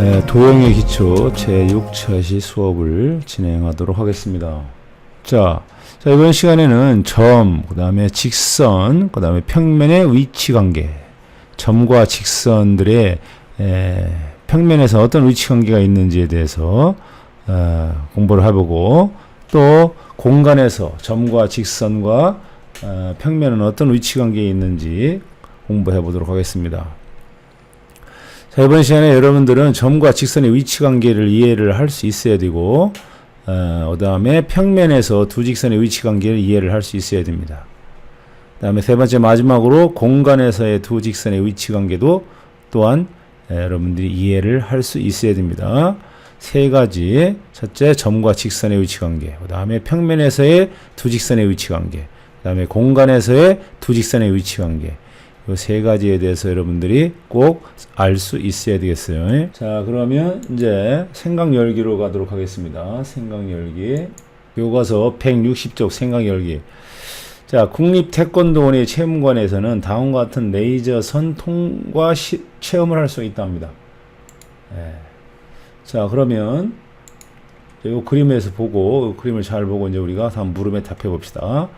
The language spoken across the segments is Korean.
에, 도형의 기초 제6처시 수업을 진행하도록 하겠습니다. 자, 자 이번 시간에는 점, 그 다음에 직선, 그 다음에 평면의 위치 관계, 점과 직선들의 에, 평면에서 어떤 위치 관계가 있는지에 대해서 어, 공부를 해보고 또 공간에서 점과 직선과 어, 평면은 어떤 위치 관계에 있는지 공부해 보도록 하겠습니다. 자, 이번 시간에 여러분들은 점과 직선의 위치 관계를 이해를 할 수 있어야 되고, 어, 그 다음에 평면에서 두 직선의 위치 관계를 이해를 할 수 있어야 됩니다. 그 다음에 세 번째 마지막으로 공간에서의 두 직선의 위치 관계도 또한 에, 여러분들이 이해를 할 수 있어야 됩니다. 세 가지. 첫째, 점과 직선의 위치 관계. 그 다음에 평면에서의 두 직선의 위치 관계. 그 다음에 공간에서의 두 직선의 위치 관계. 이세 가지에 대해서 여러분들이 꼭 알 수 있어야 되겠어요. 자, 그러면 이제 생각 열기로 가도록 하겠습니다. 생각 열기. 교과서 160쪽 생각 열기. 자, 국립태권도원의 체험관에서는 다음과 같은 레이저 선 통과 시, 체험을 할 수 있다 합니다. 예. 자, 그러면 이 그림에서 보고 이 그림을 잘 보고 이제 우리가 한번 물음에 답해 봅시다.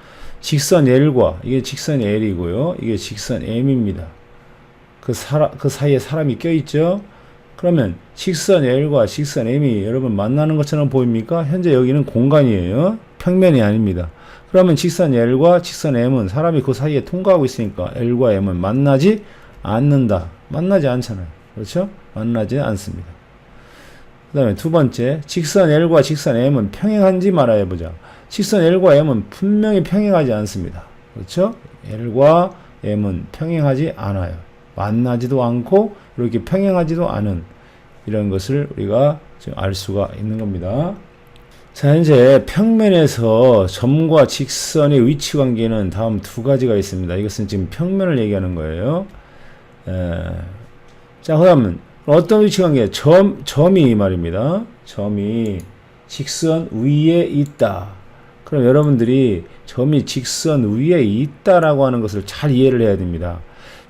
직선 L과 이게 직선 L이고요. 이게 직선 M입니다. 그 사라, 그 사이에 사람이 껴 있죠. 그러면 직선 L과 직선 M이 여러분 만나는 것처럼 보입니까? 현재 여기는 공간이에요. 평면이 아닙니다. 그러면 직선 L과 직선 M은 사람이 그 사이에 통과하고 있으니까 L과 M은 만나지 않는다. 만나지 않잖아요. 그렇죠? 만나지 않습니다. 그 다음에 두 번째, 직선 L과 직선 M은 평행한지 말아야 보자. 직선 L과 M은 분명히 평행하지 않습니다. 그렇죠? L과 M은 평행하지 않아요. 만나지도 않고 이렇게 평행하지도 않은 이런 것을 우리가 지금 알 수가 있는 겁니다. 자, 이제 평면에서 점과 직선의 위치 관계는 다음 두 가지가 있습니다. 이것은 지금 평면을 얘기하는 거예요. 에, 자, 그러면 어떤 위치 관계? 점, 점이 말입니다. 점이 직선 위에 있다. 그럼 여러분들이 점이 직선 위에 있다라고 하는 것을 잘 이해를 해야 됩니다.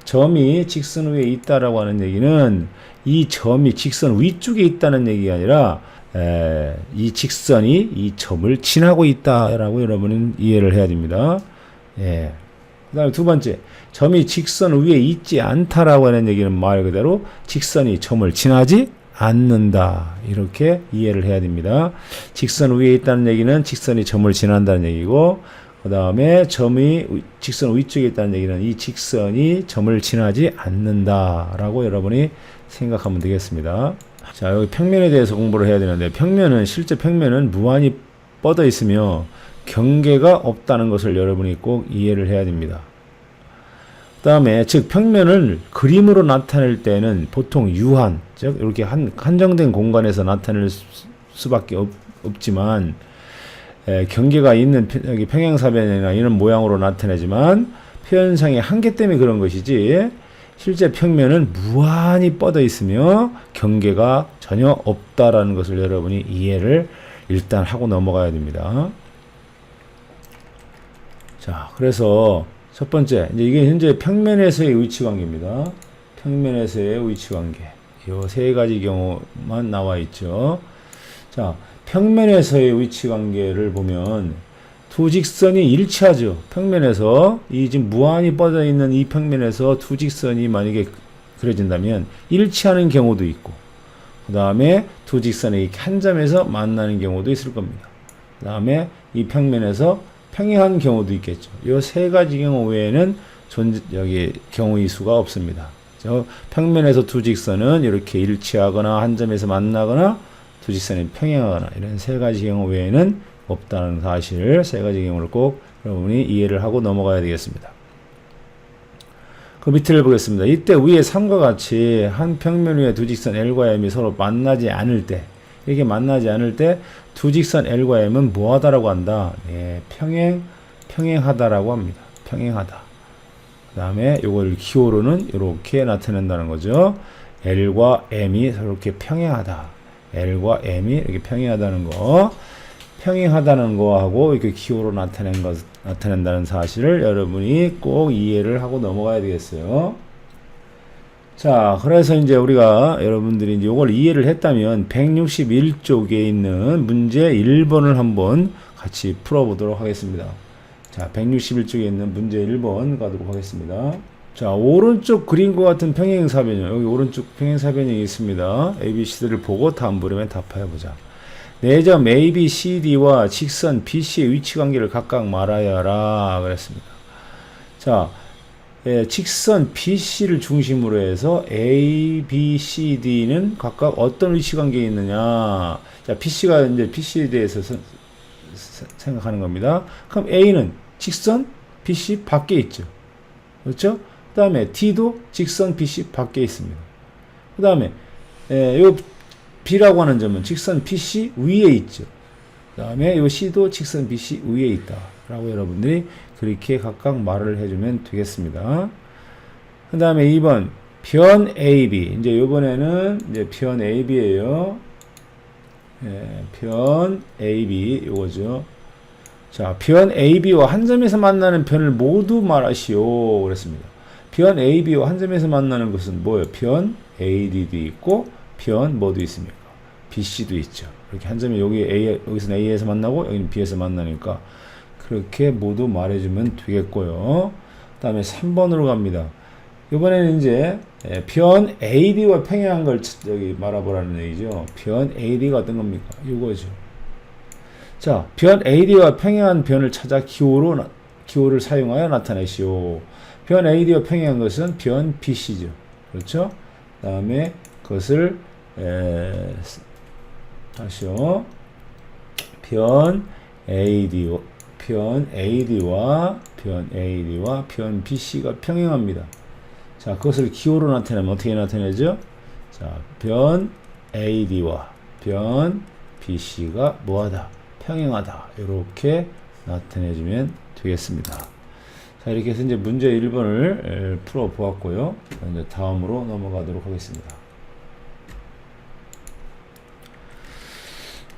점이 직선 위에 있다라고 하는 얘기는 이 점이 직선 위쪽에 있다는 얘기가 아니라 에, 이 직선이 이 점을 지나고 있다라고 여러분은 이해를 해야 됩니다. 예. 그 다음에 두 번째, 점이 직선 위에 있지 않다라고 하는 얘기는 말 그대로 직선이 점을 지나지 않는다. 이렇게 이해를 해야 됩니다. 직선 위에 있다는 얘기는 직선이 점을 지난다는 얘기고, 그 다음에 점이 직선 위쪽에 있다는 얘기는 이 직선이 점을 지나지 않는다라고 여러분이 생각하면 되겠습니다. 자, 여기 평면에 대해서 공부를 해야 되는데, 평면은, 실제 평면은 무한히 뻗어 있으며, 경계가 없다는 것을 여러분이 꼭 이해를 해야 됩니다. 그 다음에, 즉, 평면을 그림으로 나타낼 때는 보통 유한, 즉, 이렇게 한, 한정된 공간에서 나타낼 수, 수밖에 없, 없지만, 에, 경계가 있는 평행사변이나 이런 모양으로 나타내지만, 표현상의 한계 때문에 그런 것이지, 실제 평면은 무한히 뻗어 있으며 경계가 전혀 없다라는 것을 여러분이 이해를 일단 하고 넘어가야 됩니다. 자, 그래서 첫 번째, 이제 이게 현재 평면에서의 위치 관계입니다. 평면에서의 위치 관계. 이세 가지 경우만 나와 있죠. 자, 평면에서의 위치 관계를 보면 두 직선이 일치하죠. 평면에서 이 지금 무한히 뻗어 있는 이 평면에서 두 직선이 만약에 그려진다면 일치하는 경우도 있고, 그 다음에 두 직선이 한 점에서 만나는 경우도 있을 겁니다. 그 다음에 이 평면에서 평행한 경우도 있겠죠. 이 세 가지 경우 외에는 존재, 여기 경우의 수가 없습니다. 저 평면에서 두 직선은 이렇게 일치하거나 한 점에서 만나거나 두 직선이 평행하거나 이런 세 가지 경우 외에는 없다는 사실 세 가지 경우를 꼭 여러분이 이해를 하고 넘어가야 되겠습니다. 그 밑을 보겠습니다. 이때 위에 3과 같이 한 평면 위에 두 직선 L과 M이 서로 만나지 않을 때 이렇게 만나지 않을 때 두 직선 L과 M은 뭐하다라고 한다? 예, 평행, 평행하다라고 합니다. 평행하다. 그 다음에 요걸 기호로는 이렇게 나타낸다는 거죠. L과 M이 이렇게 평행하다. L과 M이 이렇게 평행하다는 거. 평행하다는 거하고 이렇게 기호로 나타낸 것, 나타낸다는 사실을 여러분이 꼭 이해를 하고 넘어가야 되겠어요. 자, 그래서 이제 우리가 여러분들이 이제 이걸 이해를 했다면 161쪽에 있는 문제 1번을 한번 같이 풀어보도록 하겠습니다. 자, 161쪽에 있는 문제 1번 가도록 하겠습니다. 자, 오른쪽 그림과 같은 평행사변형. 여기 오른쪽 평행사변형이 있습니다. ABC들을 보고 다음 물음에 답해보자. 네점 A, B, C, D와 직선 BC의 위치 관계를 각각 말하여라. 그랬습니다. 자, 예, 직선 BC를 중심으로 해서 A, B, C, D는 각각 어떤 위치 관계에 있느냐. 자, BC가 이제 BC에 대해서 생각하는 겁니다. 그럼 A는 직선 BC 밖에 있죠. 그렇죠? 그 다음에 D도 직선 BC 밖에 있습니다. 그 다음에 요 B라고 하는 점은 직선 BC 위에 있죠. 그 다음에 요 C도 직선 BC 위에 있다. 라고 여러분들이 그렇게 각각 말을 해주면 되겠습니다. 그 다음에 2번 변 AB 이제 요번에는 이제 변 AB예요. 예, 변 AB 요거죠. 자, 변 AB와 한 점에서 만나는 변을 모두 말하시오. 그랬습니다. 변 AB와 한 점에서 만나는 것은 뭐예요? 변 AD도 있고, 변 뭐도 있습니까? BC도 있죠. 이렇게 한 점이 여기 A, 여기서는 A에서 만나고, 여기는 B에서 만나니까, 그렇게 모두 말해주면 되겠고요. 그 다음에 3번으로 갑니다. 이번에는 이제, 예, 변 AD와 평행한 걸 치- 여기 말아보라는 얘기죠. 변 AD가 어떤 겁니까? 이거죠. 자, 변 AD와 평행한 변을 찾아 기호로 나- 기호를 사용하여 나타내시오. 변 AD와 평행한 것은 변 BC죠. 그렇죠? 그다음에 그것을 에, 스- 다시요. 변 AD 변 AD와 변 AD와 변 BC가 평행합니다. 자, 그것을 기호로 나타내면 어떻게 나타내죠? 자, 변 AD와 변 BC가 뭐하다? 평행하다. 이렇게 나타내주면 되겠습니다. 자, 이렇게 해서 이제 문제 1번을 풀어 보았고요. 이제 다음으로 넘어가도록 하겠습니다.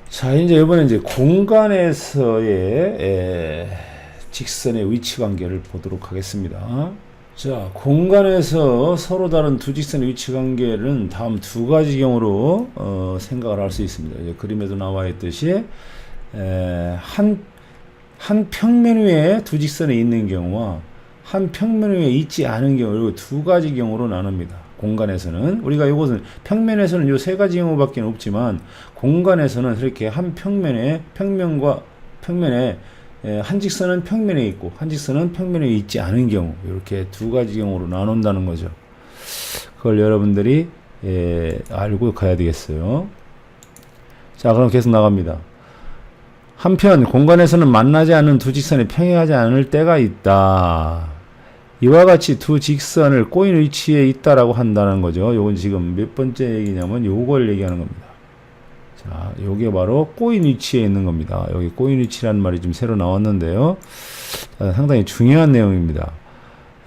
자, 이제 이번에 이제 공간에서의 에, 직선의 위치 관계를 보도록 하겠습니다. 자, 공간에서 서로 다른 두 직선의 위치 관계는 다음 두 가지 경우로 어, 생각을 할 수 있습니다. 그림에도 나와 있듯이 에, 한, 한 평면 위에 두 직선이 있는 경우와 한 평면 위에 있지 않은 경우, 두 가지 경우로 나눕니다. 공간에서는 우리가 이것은 평면에서는 요 세 가지 경우밖에 없지만 공간에서는 이렇게 한 평면에 평면과 평면에 에, 한 직선은 평면에 있고 한 직선은 평면에 있지 않은 경우 이렇게 두 가지 경우로 나눈다는 거죠. 그걸 여러분들이 에, 알고 가야 되겠어요. 자, 그럼 계속 나갑니다. 한편 공간에서는 만나지 않는 두 직선이 평행하지 않을 때가 있다. 이와 같이 두 직선을 꼬인 위치에 있다라고 한다는 거죠. 요건 지금 몇 번째 얘기냐면 요걸 얘기하는 겁니다. 자, 요게 바로 꼬인 위치에 있는 겁니다. 여기 꼬인 위치라는 말이 좀 새로 나왔는데요. 자, 상당히 중요한 내용입니다.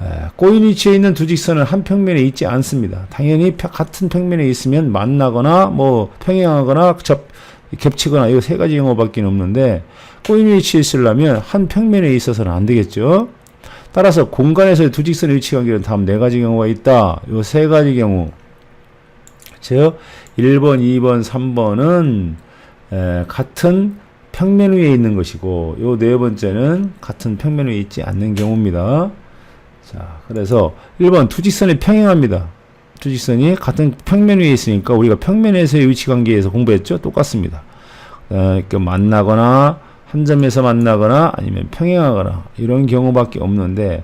에, 꼬인 위치에 있는 두 직선은 한 평면에 있지 않습니다. 당연히 펴- 같은 평면에 있으면 만나거나 뭐 평행하거나 접, 겹치거나 이 세 가지 경우밖에 없는데 꼬인 위치에 있으려면 한 평면에 있어서는 안 되겠죠. 따라서 공간에서의 두 직선의 위치 관계는 다음 네 가지 경우가 있다. 요세 가지 경우. 즉 1번, 2번, 3번은 에, 같은 평면 위에 있는 것이고 요 네 번째는 같은 평면 위에 있지 않는 경우입니다. 자, 그래서 1번 두 직선이 평행합니다. 두 직선이 같은 평면 위에 있으니까 우리가 평면에서의 위치 관계에서 공부했죠? 똑같습니다. 어, 그 만나거나 한 점에서 만나거나 아니면 평행하거나 이런 경우밖에 없는데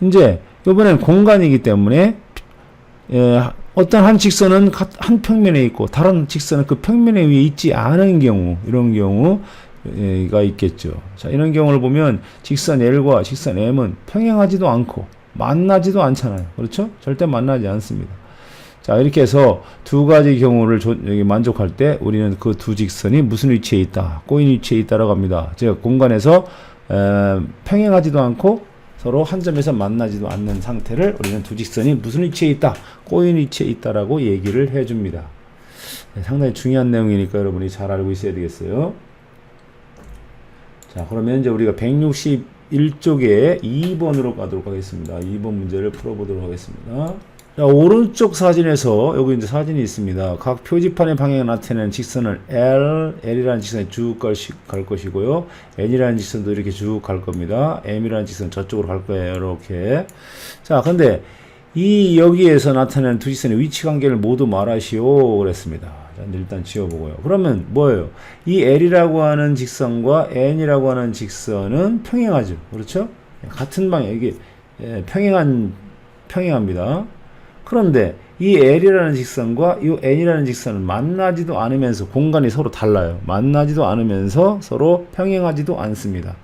이제 이번엔 공간이기 때문에 예, 어떤 한 직선은 가- 한 평면에 있고 다른 직선은 그 평면에 위에 있지 않은 경우 이런 경우가 있겠죠. 자 이런 경우를 보면 직선 L과 직선 M은 평행하지도 않고 만나지도 않잖아요. 그렇죠? 절대 만나지 않습니다. 자 이렇게 해서 두 가지 경우를 조- 여기 만족할 때 우리는 그 두 직선이 무슨 위치에 있다 꼬인 위치에 있다라고 합니다. 즉 공간에서 에, 평행하지도 않고 서로 한 점에서 만나지도 않는 상태를 우리는 두 직선이 무슨 위치에 있다 꼬인 위치에 있다라고 얘기를 해줍니다. 네, 상당히 중요한 내용이니까 여러분이 잘 알고 있어야 되겠어요. 자 그러면 이제 우리가 161쪽에 2번으로 가도록 하겠습니다. 2번 문제를 풀어보도록 하겠습니다 자, 오른쪽 사진에서 여기 이제 사진이 있습니다. 각 표지판의 방향을 나타내는 직선을 L, L이라는 직선이 쭉 갈, 시- 갈 것이고요. N이라는 직선도 이렇게 쭉 갈 겁니다. M이라는 직선 저쪽으로 갈 거예요. 이렇게. 자, 근데 이 여기에서 나타내는 두 직선의 위치 관계를 모두 말하시오 그랬습니다. 자, 일단 지워보고요. 그러면 뭐예요? 이 L이라고 하는 직선과 N이라고 하는 직선은 평행하죠. 그렇죠? 같은 방향 이게 예, 평행한 평행합니다. 그런데 이 L이라는 직선과 이 N이라는 직선은 만나지도 않으면서 공간이 서로 달라요. 만나지도 않으면서 서로 평행하지도 않습니다.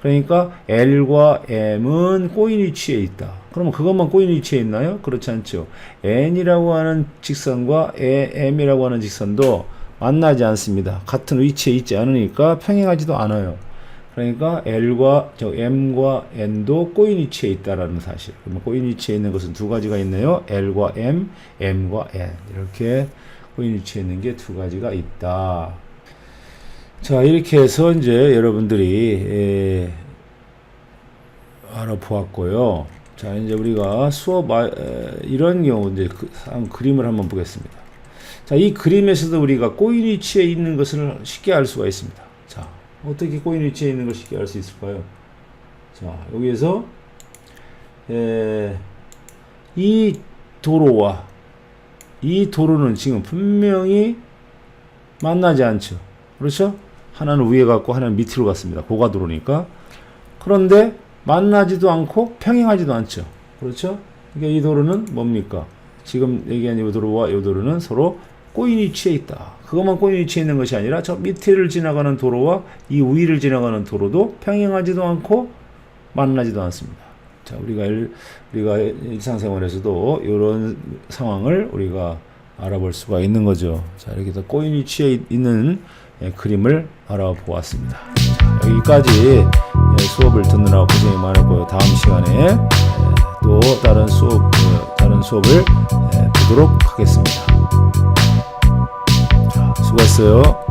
그러니까 L과 M은 꼬인 위치에 있다. 그러면 그것만 꼬인 위치에 있나요? 그렇지 않죠. N이라고 하는 직선과 M이라고 하는 직선도 만나지 않습니다. 같은 위치에 있지 않으니까 평행하지도 않아요. 그러니까 L과 저 M과 N도 꼬인 위치에 있다라는 사실. 그러면 꼬인 위치에 있는 것은 두 가지가 있네요. L과 M, M과 N 이렇게 꼬인 위치에 있는 게 두 가지가 있다. 자 이렇게 해서 이제 여러분들이 에, 알아보았고요. 자 이제 우리가 수업 아, 에, 이런 경우 이제 그, 한 그림을 한번 보겠습니다. 자 이 그림에서도 우리가 꼬인 위치에 있는 것을 쉽게 알 수가 있습니다. 자 어떻게 꼬인 위치에 있는 걸 쉽게 알 수 있을까요? 자 여기에서 에, 이 도로와 이 도로는 지금 분명히 만나지 않죠. 그렇죠? 하나는 위에 갔고 하나는 밑으로 갔습니다. 고가도로니까. 그런데 만나지도 않고 평행하지도 않죠. 그렇죠? 그러니까 이 도로는 뭡니까? 지금 얘기한 이 도로와 이 도로는 서로 꼬인 위치에 있다. 그것만 꼬인 위치에 있는 것이 아니라 저 밑을 지나가는 도로와 이 위를 지나가는 도로도 평행하지도 않고 만나지도 않습니다. 자, 우리가 일, 우리가 일상생활에서도 이런 상황을 우리가 알아볼 수가 있는 거죠. 자, 이렇게 더 꼬인 위치에 있- 있는 예, 그림을 알아보았습니다. 자, 여기까지 예, 수업을 듣느라 고생이 많았고요. 다음 시간에 예, 또 다른 수업, 어, 다른 수업을 예, 보도록 하겠습니다. 자, 수고했어요.